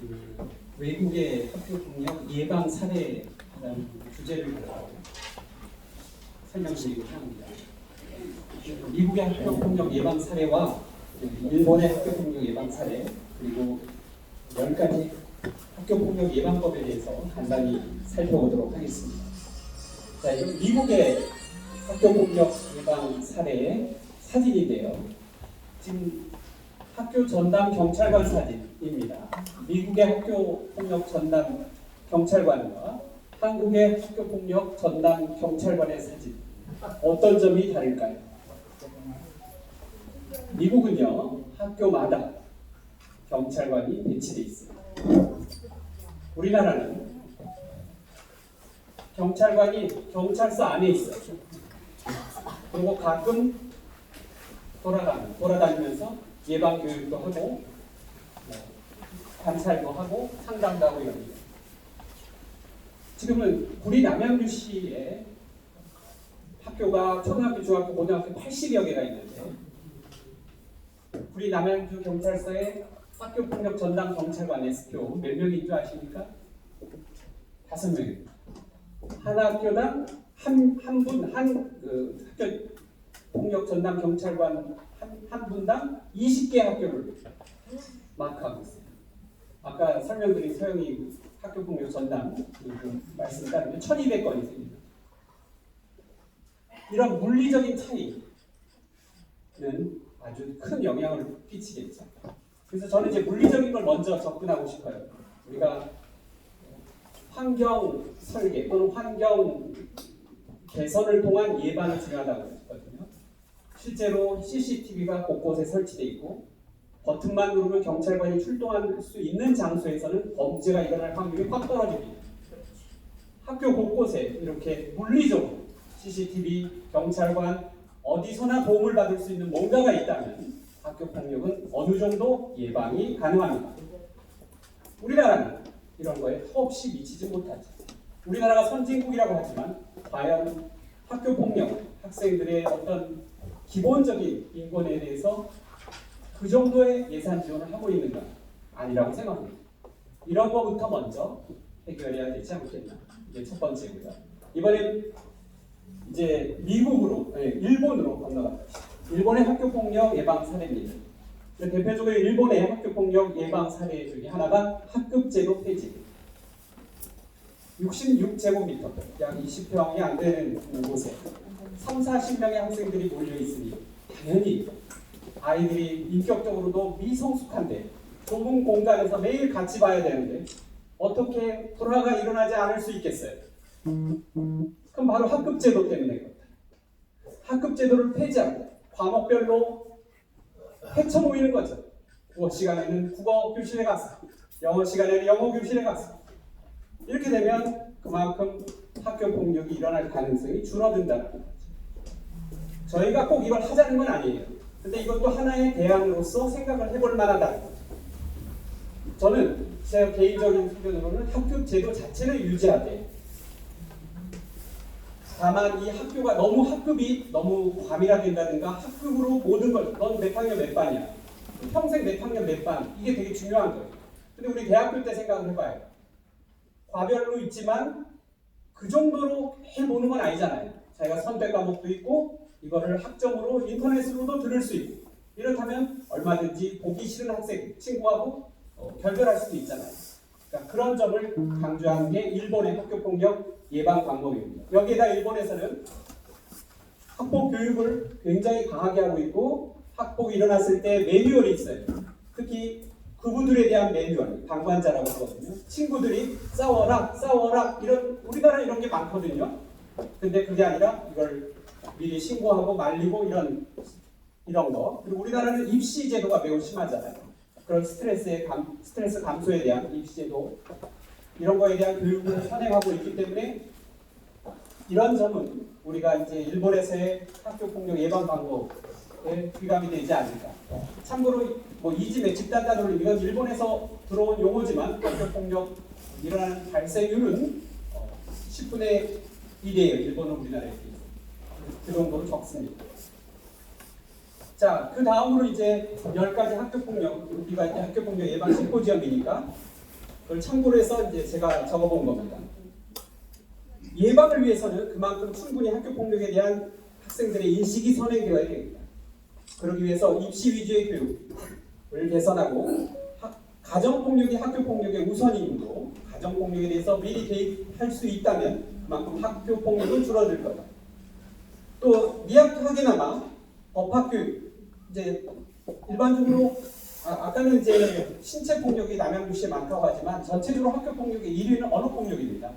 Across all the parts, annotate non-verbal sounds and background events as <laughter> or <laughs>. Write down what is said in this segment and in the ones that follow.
그 외국의 학교 폭력 예방 사례라는 주제를 설명드리고자 합니다. 미국의 학교 폭력 예방 사례와 일본의 학교 폭력 예방 사례 그리고 10가지 학교 폭력 예방법에 대해서 간단히 살펴보도록 하겠습니다. 자, 이 미국의 학교 폭력 예방 사례의 사진인데요. 지금 학교 전담 경찰관 사진입니다. 미국의 학교 폭력 전담 경찰관과 한국의 학교 폭력 전담 경찰관의 사진 어떤 점이 다를까요? 미국은요 학교마다 경찰관이 배치돼 있습니다. 우리나라는 경찰관이 경찰서 안에 있어요. 그리고 가끔 돌아다니, 돌아다니면서 예방 교육도 하고 뭐, 관찰도 하고 상담도 하고 이럽니다. 지금은 구리 남양주시에 학교가 초등학교, 중학교, 고등학교 80여 개가 있는데 구리 남양주 경찰서에 학교 폭력 전담 경찰관 SPO 몇 명인 줄 아십니까? 다섯 명입니다. 한 학교당 한 한 분한그 학교 폭력 전담 경찰관 한, 한 분당 20개 학교를 마크하고 있어요. 아까 설명드린 서영이 학교 폭력 전담 그 말씀 따르면 1,200건이 됩니다. 이런 물리적인 차이는 아주 큰 영향을 끼치겠죠. 그래서 저는 이제 물리적인 걸 먼저 접근하고 싶어요. 우리가 환경 설계 또는 환경 개선을 통한 예방이 중요하다고. 실제로 CCTV가 곳곳에 설치되어 있고 버튼만 누르면 경찰관이 출동할 수 있는 장소에서는 범죄가 일어날 확률이 확 떨어집니다. 학교 곳곳에 이렇게 물리적으로 CCTV, 경찰관 어디서나 도움을 받을 수 있는 뭔가가 있다면 학교 폭력은 어느 정도 예방이 가능합니다. 우리나라는 이런 거에 턱없이 미치지 못하죠. 우리나라가 선진국이라고 하지만 과연 학교 폭력, 학생들의 어떤 기본적인 인권에 대해서 그 정도의 예산 지원을 하고 있는가? 아니라고 생각합니다. 이런 거부터 먼저 해결해야 되지 않겠나? 이게 첫 번째고요. 이번엔 이제 미국으로, 아니, 일본으로 건너갑니다. 일본의 학교 폭력 예방 사례입니다. 대표적으로 일본의 학교 폭력 예방 사례 중에 하나가 학급 제도 폐지. 66제곱미터, 약 20평이 안 되는 곳에 3, 40명의 학생들이 몰려 있으니 당연히 아이들이 인격적으로도 미성숙한데 좁은 공간에서 매일 같이 봐야 되는데 어떻게 불화가 일어나지 않을 수 있겠어요? 그럼 바로 학급 제도 때문에 그렇다. 학급 제도를 폐지하고 과목별로 헤쳐 모이는 거죠. 국어 시간에는 국어 교실에 가서, 영어 시간에는 영어 교실에 가서. 이렇게 되면 그만큼 학교 폭력이 일어날 가능성이 줄어든다는 거죠. 저희가 꼭 이걸 하자는 건 아니에요. 근데 이것도 하나의 대안으로서 생각을 해볼 만하다. 저는 제 개인적인 의견으로는 학교 제도 자체를 유지하되 다만 이 학교가 너무 학급이 너무 과밀화된다든가 학급으로 모든 걸 넌 몇 학년 몇 반이야? 평생 몇 학년 몇 반? 이게 되게 중요한 거예요. 근데 우리 대학교 때 생각을 해봐요. 과별로 있지만 그 정도로 해보는 건 아니잖아요. 자기가 선택 과목도 있고 이거를 학점으로 인터넷으로도 들을 수 있고 이렇다면 얼마든지 보기 싫은 학생 친구하고 어, 결별할 수도 있잖아요 그러니까 그런 점을 강조하는 게 일본의 학교 폭력 예방 방법입니다. 여기에다 일본에서는 학폭 교육을 굉장히 강하게 하고 있고 학폭이 일어났을 때 매뉴얼이 있어요. 특히 그분들에 대한 매뉴얼, 방관자라고 하거든요. 친구들이 싸워라, 싸워라 이런 우리나라 이런 게 많거든요. 근데 그게 아니라 이걸 미리 신고하고 말리고 이런 이런 거. 그리고 우리나라는 입시 제도가 매우 심하잖아요. 그런 스트레스의 감, 스트레스 감소에 대한 입시 제도 이런 거에 대한 교육을 선행하고 있기 때문에 이런 점은 우리가 이제 일본에서의 학교 폭력 예방 방법에 귀감이 되지 않을까. 참고로 뭐 이집의 집단 단어를 이건 일본에서 들어온 용어지만 학교 폭력 일어나는 발생률은 10분의 1이에요. 일본은 우리나라에 비해서. 그 정도로 적습니다. 자, 그 다음으로 이제 10가지 학교 폭력, 우리가 이제 학교 폭력 예방 심포지엄이니까 그걸 참고로 해서 이제 제가 적어본 겁니다. 예방을 위해서는 그만큼 충분히 학교 폭력에 대한 학생들의 인식이 선행되어야 됩니다. 그러기 위해서 입시 위주의 교육을 개선하고 가정 폭력이 학교 폭력의 우선이므로 가정 폭력에 대해서 미리 개입할 수 있다면 그만큼 학교 폭력은 줄어들 거다. 또 미약하게나마 법학 교육 이제 일반적으로 아, 아까는 이제 신체 폭력이 남양주시에 많다고 하지만 전체적으로 학교 폭력의 1위는 언어 폭력입니다.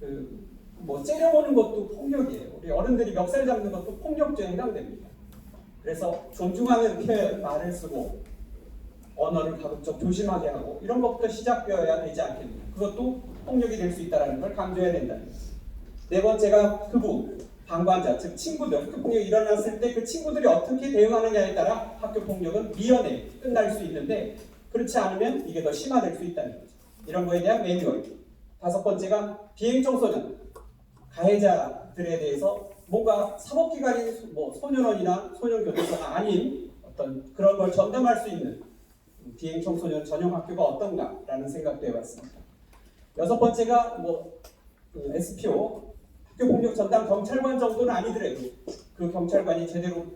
그 뭐 째려보는 것도 폭력이에요. 우리 어른들이 멱살 잡는 것도 폭력죄에 해당됩니다. 그래서 존중하는 이렇게 말을 쓰고 언어를 가급적 조심하게 하고 이런 것부터 시작되어야 되지 않겠느냐. 그것도 폭력이 될 수 있다는 걸 강조해야 된다는 거죠. 네 번째가 그부, 방관자, 즉 친구들, 학교 폭력이 일어났을 때 그 친구들이 어떻게 대응하느냐에 따라 학교 폭력은 미연에 끝날 수 있는데 그렇지 않으면 이게 더 심화될 수 있다는 거죠. 이런 거에 대한 매뉴얼. 다섯 번째가 비행 청소년, 가해자들에 대해서 뭔가 사법기관인 뭐 소년원이나 소년교도소가 아닌 어떤 그런 걸 전담할 수 있는 비행 청소년 전용 학교가 어떤가라는 생각도 해봤습니다. 여섯 번째가 뭐 그 SPO 학교 폭력 전담 경찰관 정도는 아니더라도 그 경찰관이 제대로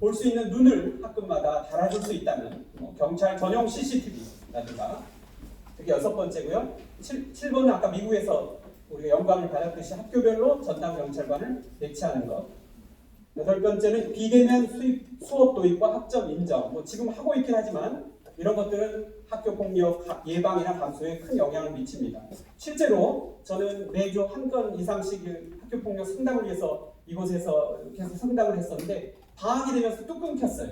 볼 수 있는 눈을 학급마다 달아줄 수 있다면 뭐 경찰 전용 CCTV라든가 그게 여섯 번째고요. 7, 7번은 아까 미국에서 우리가 영감을 받았듯이 학교별로 전담 경찰관을 배치하는 것. 여덟 번째는 비대면 수입, 수업 도입과 학점 인정. 뭐 지금 하고 있긴 하지만 이런 것들은 학교 폭력 예방이나 감소에 큰 영향을 미칩니다. 실제로 저는 매주 한 건 이상씩 그 학교 폭력 상담을 위해서 이곳에서 계속 상담을 했었는데 방학이 되면서 뚝 끊겼어요.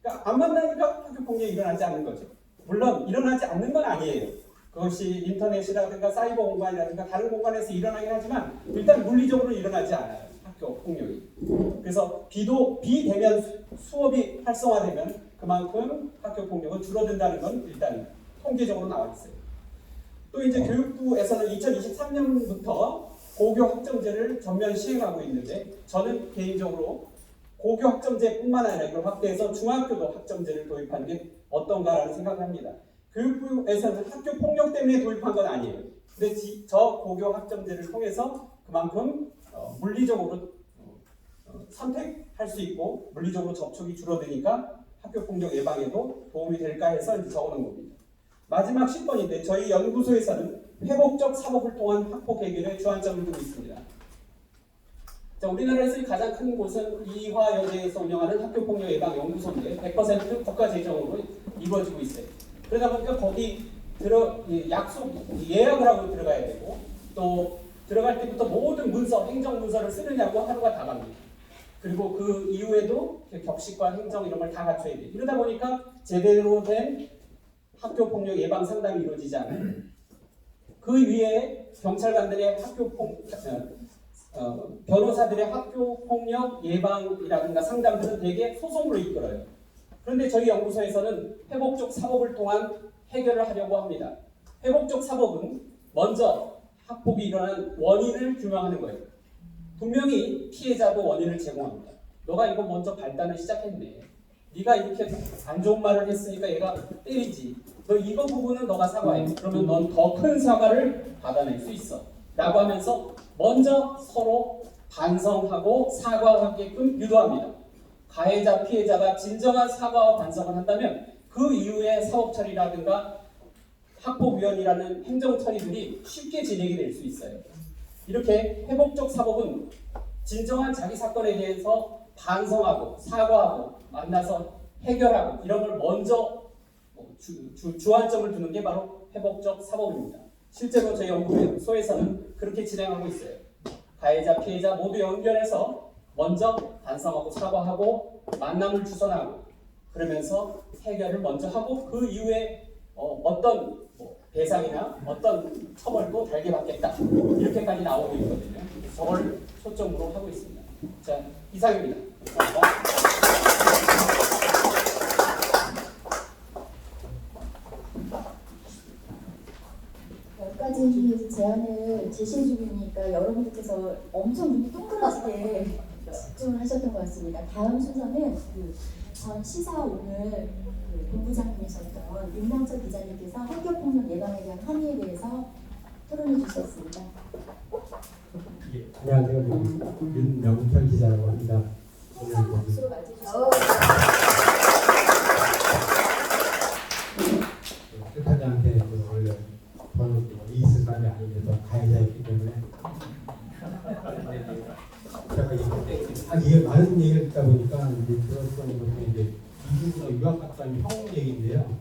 그러니까 안 만나니까 학교 폭력이 일어나지 않는 거죠. 물론 일어나지 않는 건 아니에요. 그것이 인터넷이라든가 사이버 공간이라든가 다른 공간에서 일어나긴 하지만 일단 물리적으로 일어나지 않아요. 학교 폭력이. 그래서 비도 비대면 수업이 활성화되면 그만큼 학교 폭력은 줄어든다는 건 일단 통계적으로 나와 있어요. 또 이제 교육부에서는 2023년부터 고교 학점제를 전면 시행하고 있는데 저는 개인적으로 고교 학점제뿐만 아니라 이걸 확대해서 중학교도 학점제를 도입하는 게 어떤가라는 생각을 합니다. 교육부에서는 학교 폭력 때문에 도입한 건 아니에요. 근데 저 고교 학점제를 통해서 그만큼 어, 물리적으로 어, 어, 선택할 수 있고 물리적으로 접촉이 줄어드니까 학교 폭력 예방에도 도움이 될까 해서 이제 적어놓은 겁니다. 마지막 10번인데 저희 연구소에서는 회복적 사법을 통한 학폭 해결에 주안점을 두고 있습니다. 자, 우리나라에서 가장 큰 곳은 이화여대에서 운영하는 학교폭력 예방 연구소인데 100% 국가 재정으로 이루어지고 있어요. 그러다 보니까 거기 들어 약속 예약을 하고 들어가야 되고 또 들어갈 때부터 모든 문서 행정 문서를 쓰느냐고 하루가 다 갑니다. 그리고 그 이후에도 격식과 행정 이런 걸 다 갖춰야 돼. 이러다 보니까 제대로 된 학교 폭력 예방 상담이 이루어지지 않아요. 그 위에 경찰관들의 학교 폭 어, 변호사들의 학교 폭력 예방이라든가 상담들은 대개 소송으로 이끌어요. 그런데 저희 연구소에서는 회복적 사법을 통한 해결을 하려고 합니다. 회복적 사법은 먼저 학폭이 일어난 원인을 규명하는 거예요. 분명히 피해자도 원인을 제공합니다. 너가 이거 먼저 발단을 시작했네. 네가 이렇게 안 좋은 말을 했으니까 얘가 때리지. 너 이거 부분은 너가 사과해. 그러면 넌 더 큰 사과를 받아낼 수 있어. 라고 하면서 먼저 서로 반성하고 사과하게끔 유도합니다. 가해자, 피해자가 진정한 사과와 반성을 한다면 그 이후에 사업 처리라든가 학폭위원이라는 행정 처리들이 쉽게 진행이 될 수 있어요. 이렇게 회복적 사법은 진정한 자기 사건에 대해서 반성하고 사과하고 만나서 해결하고 이런 걸 먼저 주, 주, 주안점을 두는 게 바로 회복적 사법입니다. 실제로 저희 연구소에서는 그렇게 진행하고 있어요. 가해자, 피해자 모두 연결해서 먼저 반성하고 사과하고 만남을 주선하고 그러면서 해결을 먼저 하고 그 이후에 어, 떤뭐 배상이나 어떤 처벌도 달게 받겠다 이렇게까지 나오고 있거든요. 저걸 초점으로 하고 있습니다. 자 이상입니다. 몇 가지 제안을 제시해 주니까 여러분들께서 엄청 눈이 동그랗게 집중을 하셨던 것 같습니다. 다음 순서는 그 전 시사 오늘 그 본부장님이셨던 윤상철 기자님께서 학교폭력 예방 교육과에 대한 함의에 대해서 토론해 주셨습니다. 예, 안녕하세요. 그 윤명철 기자라고 합니다. 오늘 박수로 맞이해주시고 뜻하지않게 그 원래 저는 <laughs> 이 있을 사람이 아니면서 가해자였기 때문에 제가 이때 아 이게 많은 얘기를 듣다 보니까 들었던 것도 이제 이중으로 유학 온형 얘기인데요.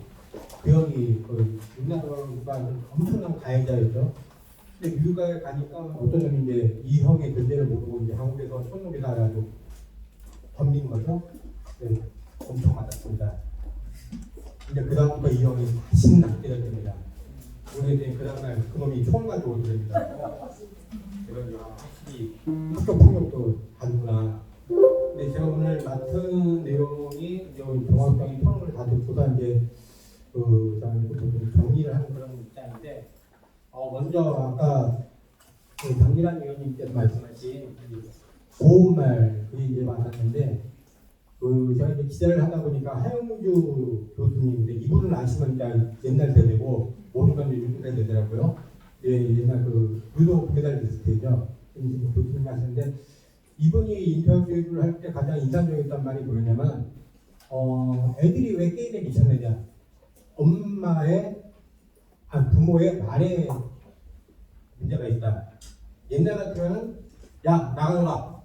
그 형이 그 우리나라가 엄청난 가해자였죠. 근데 미국에 가니까 어떤 형이 이제 이 형의 존재를 모르고 이제 한국에서 나가지고 덤빈 거죠. 네, 엄청 맞았습니다. 이제 그 다음부터 이 형이 다시는. 그러게 되니 그 다음날 그놈이 총 가지고 오더랍니다. 그래서 아, 확실히 학교 폭력도 다르구나. 근데 제가 오늘 맡은 내용이 이제 종합적인 토론을 다 듣고서 이제 그좀 정리를 하는 그런 입장인데 어, 먼저 아까 그 장기란 의원님께서 말씀하신 이 고운말 그게 이제 많았는데 그 제가 이제 기자를 하다 보니까 하영주 교수님인데 이분을 아시면 옛날 세대고 모르면 이제 요즘 세대더라고요. 예, 옛날 그 유도 금메달 리스트 때죠. 지금 교수님 하시는데 이분이 인터뷰를 할 때 가장 인상적이었던 말이 뭐냐면 어 애들이 왜 게임에 미쳤느냐 엄마의 아 부모의 말에 문제가 있다. 옛날 같으면은 야 나가라.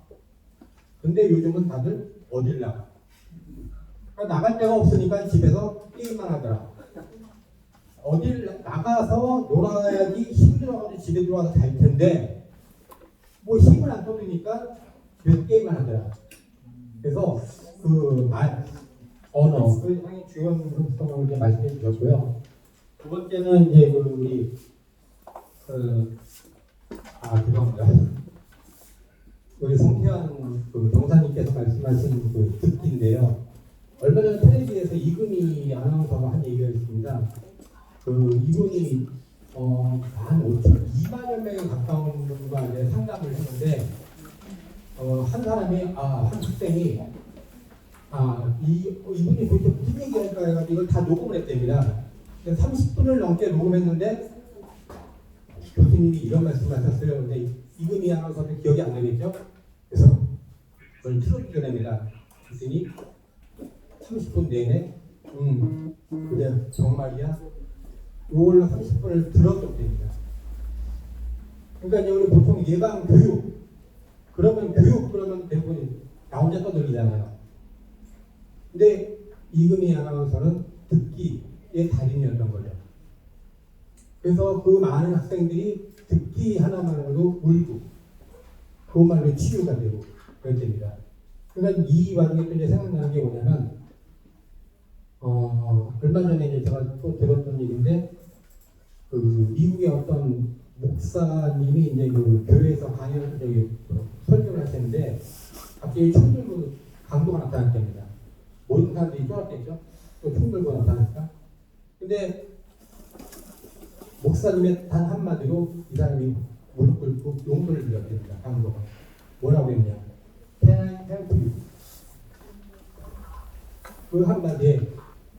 근데 요즘은 다들 어딜 나가? 그러니까 나갈 데가 없으니까 집에서 게임만 하더라. 어딜 나가서 놀아야지 힘들어가지고 집에 들어와서 잘 텐데 뭐 힘을 안 써주니까 집에서 게임만 하더라. 그래서 그 말, 언어, 그 상당히 중요한 성을 이제 말씀해 주셨고요. 두 번째는 이제 그 우리 그, 아 죄송합니다. <laughs> 우리 송태환 그 정사님께서 말씀하신 그 듣기인데요. 얼마 전에 텔레비에서 이금희 아나운서가 한 얘기가 있습니다. 그 이분이 어, 한 5천, 2만여 명에 가까운 분과 이제 상담을 했는데 어, 한 사람이 아, 한 학생이 아, 이, 어, 이분이 도대체 무슨 얘기할까 해가지고 이걸 다 녹음을 했답니다. 30분을 넘게 녹음했는데 교수님이 이런 말씀을 하셨어요. 근데 이금희 아나운서는 기억이 안 나겠죠? 그래서 그걸 틀어주려냅니다. 그랬더니 30분 내내 음 그래 정말이야? 요걸로 30분을 들었던 됩니다. 그러니까 이제 우리 보통 예방 교육 그러면 교육 그러면 대부분 나 혼자 떠들리잖아요. 근데 이금희 아나운서는 듣기의 달인이었던 거죠. 그래서 그 많은 학생들이 듣기 하나만으로도 울고 그것만으로 치유가 되고 그랬답니다. 그러니까 이 와중에 또 이제 생각나는 게 뭐냐면 어 얼마 전에 이제 제가 또 들었던 얘기인데 그 미국의 어떤 목사님이 이제 그 교회에서 강연 저기 설교를 하시는데 갑자기 총 들고 강도가 나타났답니다. 모든 사람들이 쫄았겠죠. 또총 들고 나타나니까. 근데 목사님의 단 한마디로 이 사람이 무릎 꿇고 용서를 드렸답니다. 강도가. 뭐라고 했냐. Can I help you? 그 한마디에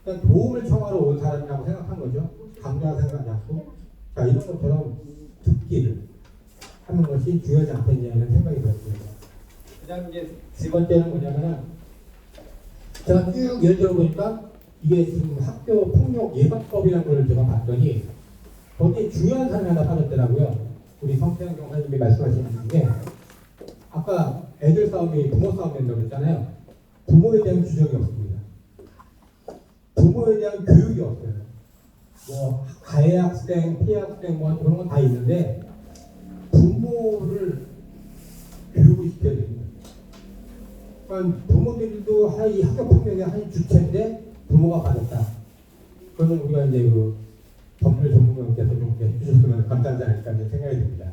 그러니까 도움을 청하러 온 사람이라고 생각한 거죠. 강도라 생각하지 않고. 자, 이런 것처럼 듣기를 하는 것이 중요하지 않겠냐는 생각이 들었습니다. 그 다음 이제 세 번째는 뭐냐면은 제가 쭉 들어보니까 이게 지금 학교 폭력 예방법이라는 걸 제가 봤더니 거기에 중요한 사람이 하나 빠졌더라고요. 우리 성태영 경사님이 말씀하신 중에 아까 애들 싸움이 부모 싸움 된다고 그랬잖아요. 부모에 대한 규정이 없습니다. 부모에 대한 교육이 없어요. 뭐 가해 학생, 피해 학생 뭐 그런 건 다 있는데 부모를 교육을 시켜야 됩니다. 그러니까 부모들도 하나의 학교 폭력의 한 주체인데 부모가 받았다. 그거는 우리가 이제 그 법률 전문가께서 좀 해주셨으면 감사하지 않을까 이제 생각이 듭니다.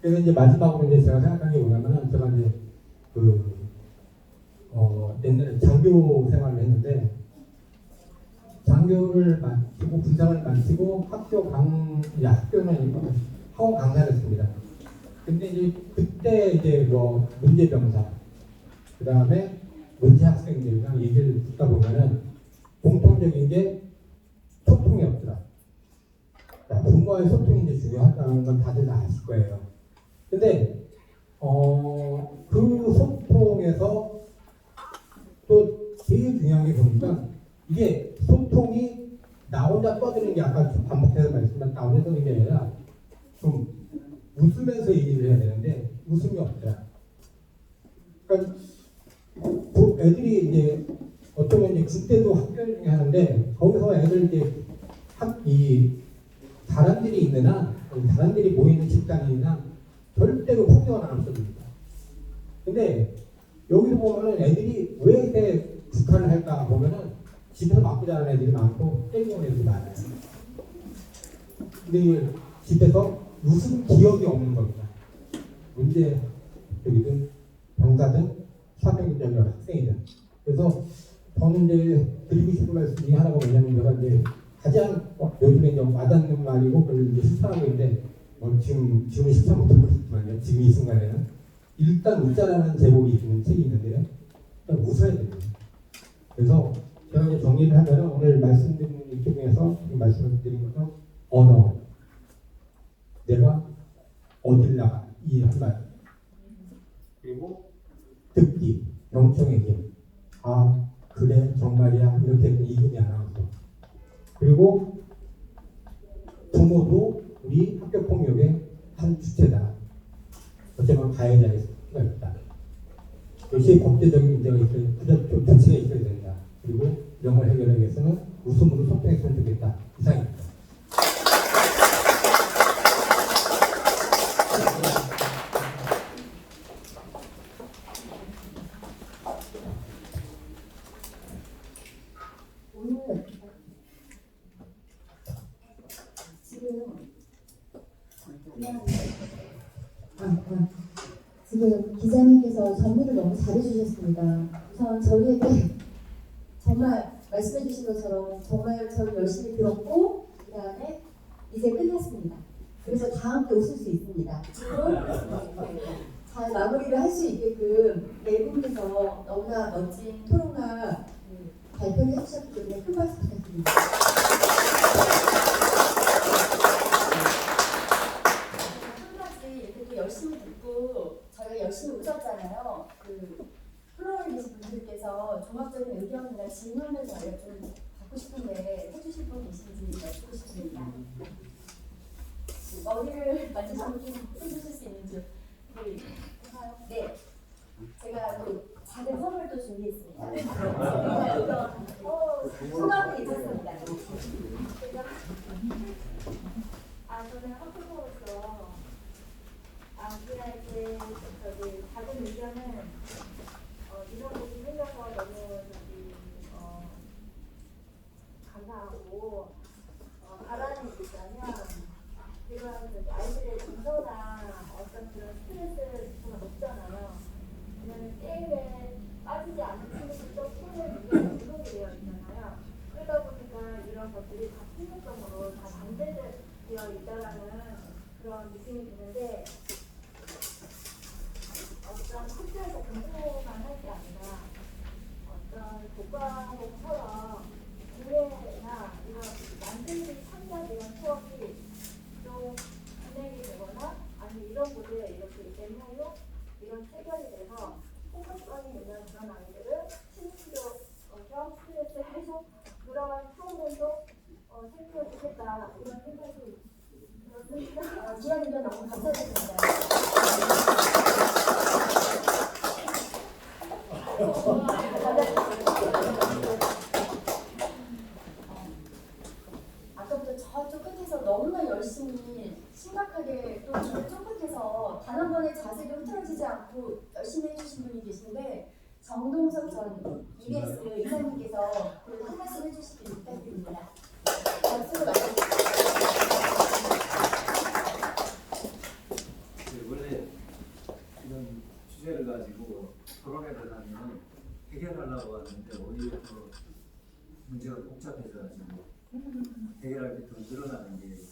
그래서 이제 마지막으로 이제 제가 생각한 게 뭐냐면은 제가 이제 그, 어, 옛날에 장교 생활을 했는데 장교를 마치고 군장을 마치고 학교 강, 이제 학교는 아니고 학원 강사를 했습니다. 근데 이제 그때 이제 뭐 문제 병사, 그 다음에 문제 학생들이랑 얘기를 듣다 보면은 공통적인 게 소통이 없더라. 자, 부모와의 소통이 이제 중요하다는 건 다들 다 아실 거예요. 근데 어, 그 소통에서 또 제일 중요한 게 보니까 이게 소통이 나 혼자 떠드는 게 아까 좀 반복해서 말씀한 나 혼자 떠드는 게 아니라 좀 웃으면서 얘기를 해야 되는데 웃음이 없더라. 그러니까 그 애들이 이제 어쩌면 이제 그때도 학교 중에 하는데 거기서 애들 이제 학이 사람들이 있는 한 사람들이 모이는 집단이나 절대로 풍경은 안 없어집니다. 근데 여기서 보면은 애들이 왜 이렇게 북한을 할까 보면은 집에서 맞고 자라는 애들이 많고 때리는 애들이 많아요. 근데 집에서 무슨 기억이 없는 겁니다. 문제 여기든 병사든 사병이든 학생이든. 그래서 저는 이제 드리고 싶은 말씀 중에 하나가 뭐냐면 제가 이제 가장 어, 요즘에 좀 와닿는 말이고 그걸 이제 실천하고 있는데 뭐 지금 지금은 실천 못하고 있지만요. 지금 이 순간에는. 일단 웃자라는 제목이 있는 책이 있는데요. 일단 웃어야 됩니다 그래서 제가 이제 정리를 하면 오늘 말씀드린 이 중에서 말씀드린 것처럼 언어 내가 어딜 나가 이한말 그리고 듣기 경청의 힘아 그래 정말이야. 이렇게 이금이 아나운서 그리고 부모도 우리 학교 폭력의 한 주체다. 어쩌면 가해자일 수가 있다. 역시 법제적인 문제가 있어야 부적 조치가 있어야 된다. 그리고 이런 걸 해결하기 위해서는 웃음으로 소통했으면 좋겠다 이상입니다 오늘 지금 지금 기자님께서 정리를 너무 잘해주셨습니다. 우선 저희에게 정말 말씀해주신 것처럼 정말 저희 열심히 들었고 그 다음에 이제 끝났습니다. 그래서 다음 때 오실 수 있습니다. 잘 마무리를 할 수 있게끔 네 분께서 너무나 멋진 토론과 음, 발표를 해주셨기 때문에 큰 박수 부탁드립니다. 한 가지 이렇게 또 열심히 듣고 저희가 열심히 웃었잖아요. 그 플로어에 계신 분들께서 종합적인 의견이나 질문을 저희가 좀 받고 싶은데 해주실 분 계신지 여쭙고 싶습니다. 머리를 만지시면 좀 해주실 수 있는지. 우리 네. 제가 또 작은 선물도 어. 아, 저는 학부모로서 아기에게 저기 작은 의견은 어, 이런 곳이 생겨서 너무 저기 어, 감사하고 어, 바라는 게 있다면 지금 저기 아이들의 정서나 어떤 그런 스트레스 정말 높잖아요. 왜냐면 게임에 빠지지 않는 친구들도 게임을 위해 운동이 되어 있잖아요. 그러다 보니까 이런 것들이 다 폭력적으로 다 반대 되어 있다라는 그런 느낌이 드는데 어떤 학교에서 공부만 할 게 아니라 어떤 교과목처럼 기회나 이런 남들이 참여한 이런 수업이 좀 진행이 되거나 아니 이런 곳에 이렇게 MOU 이런 체결이 돼서 폭력성이 있는 그런 어, 겸 스트레스 해소 그런 프로그램도 어, 생겨 좋겠다 이런 생각이. 어, 기자님도 너무 감사드립니다. 아까부터 저쪽 끝에서 너무나 열심히 심각하게 또 저를 쫓아해서 단 한 번의 자세가 흐트러지지 않고 열심히 해주신 분이 계신데 정동석 전 EBS 이사님께서 그래도 한 말씀 해주시길 부탁드립니다. 박수로 맞춰주세요. 네, 원래 이런 주제를 가지고 토론회를 하면 해결하려고 하는데 오히려 더 문제가 복잡해서 지금 해결할 게더 늘어나는 게